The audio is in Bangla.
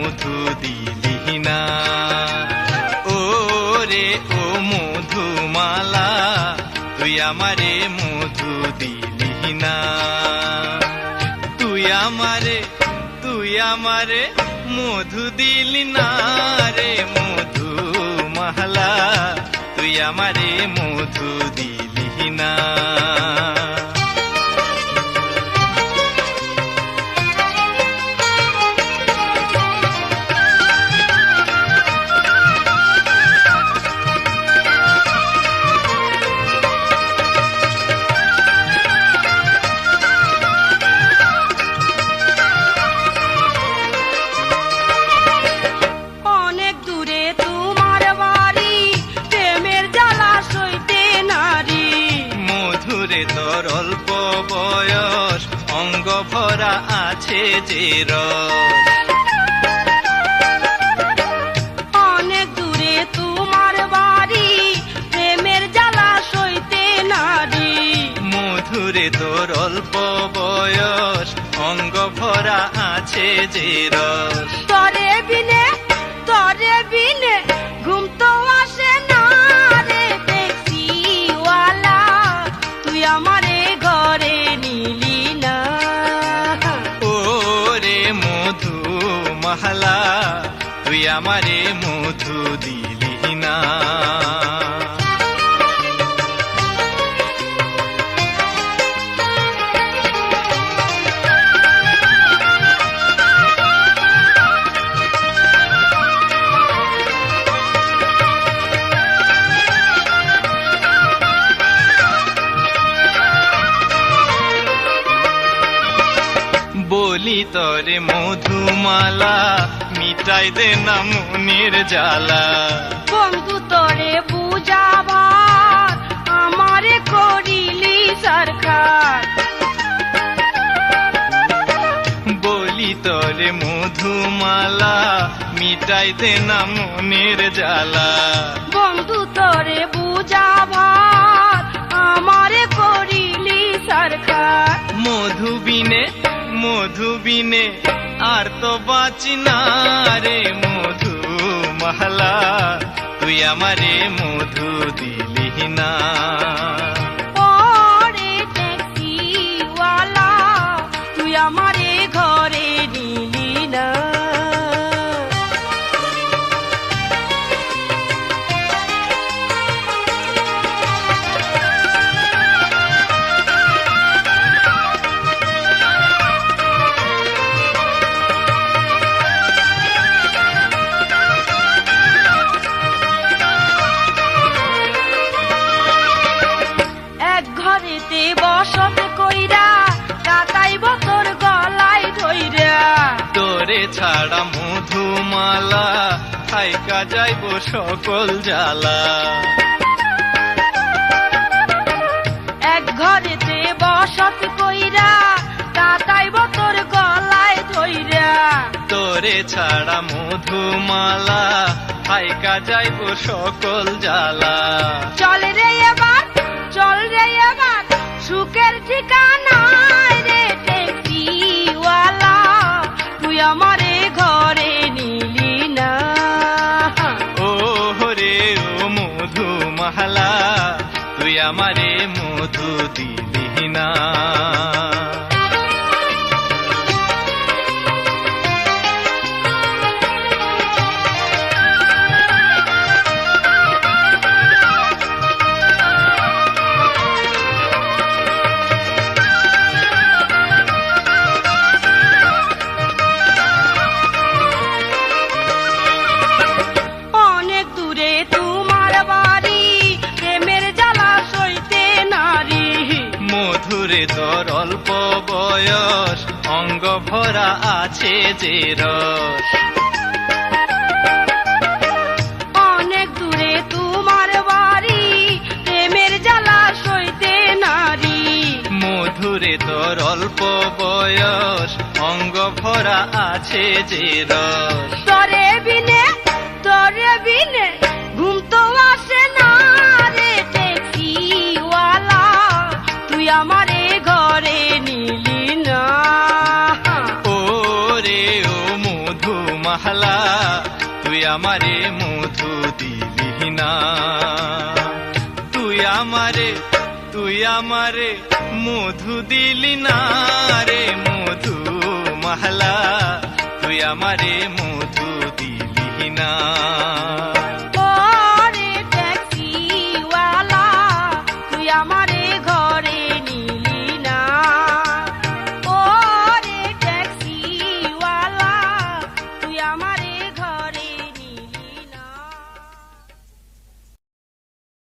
মধু দিলি না। ও রে ও মধুমালা, তুই আমারে মধু দিলি না। তুই আমারে তুই আমারে মধু দিলি না রে মধু মালা তুই আমারে মধু দিলি না। আছে যে রস অনেক দূরে তোমার বাড়ি প্রেমের জ্বালা সইতে নারী। মধুরে তোর অল্প বয়স অঙ্গ ভরা আছে যে রস আমারে মধু দিলি না। বলি তরে মধুমালা দে না মনের জ্বালা। বন্ধু তরে বুঝাবার আমারে করিলি সরকার বলি তরে মধুমালা মিটাই দে না মনের জ্বালা। বন্ধু তরে বুঝাবার আমারে করিলি সরকার মধুবিনে মধুবিনে আর তো বাঁচি না রে মধু মহলা তুই আমারে মধু দিলি না। ছাড়া মধুমালা খাইকা যাইব সকল জ্বালা। এক ঘরেতে বসত কইরা কাটাইব তোর গলায় ধইরা। তোরে ছাড়া মধুমালা খাইকা যাইব সকল জ্বালা। চল রে এবার চল রে এবার সুখের ঠিকানা মধু মালা তুই আমারে মধু দিলি না। মধুরে তোর অল্প বয়স অঙ্গ ভরা আছে যে রস। অনেক দূরে তোমার বাড়ি প্রেমের জ্বালা সইতে নারী। মধুরে তোর অল্প বয়স অঙ্গ ভরা আছে যে রস। তরে বিনে তরে বিনে মাহলা তুই আমারে মধু দিলি না। তুই আমারে তুই আমারে মধু দিলি না রে মধু মহলা, তুই আমারে মধু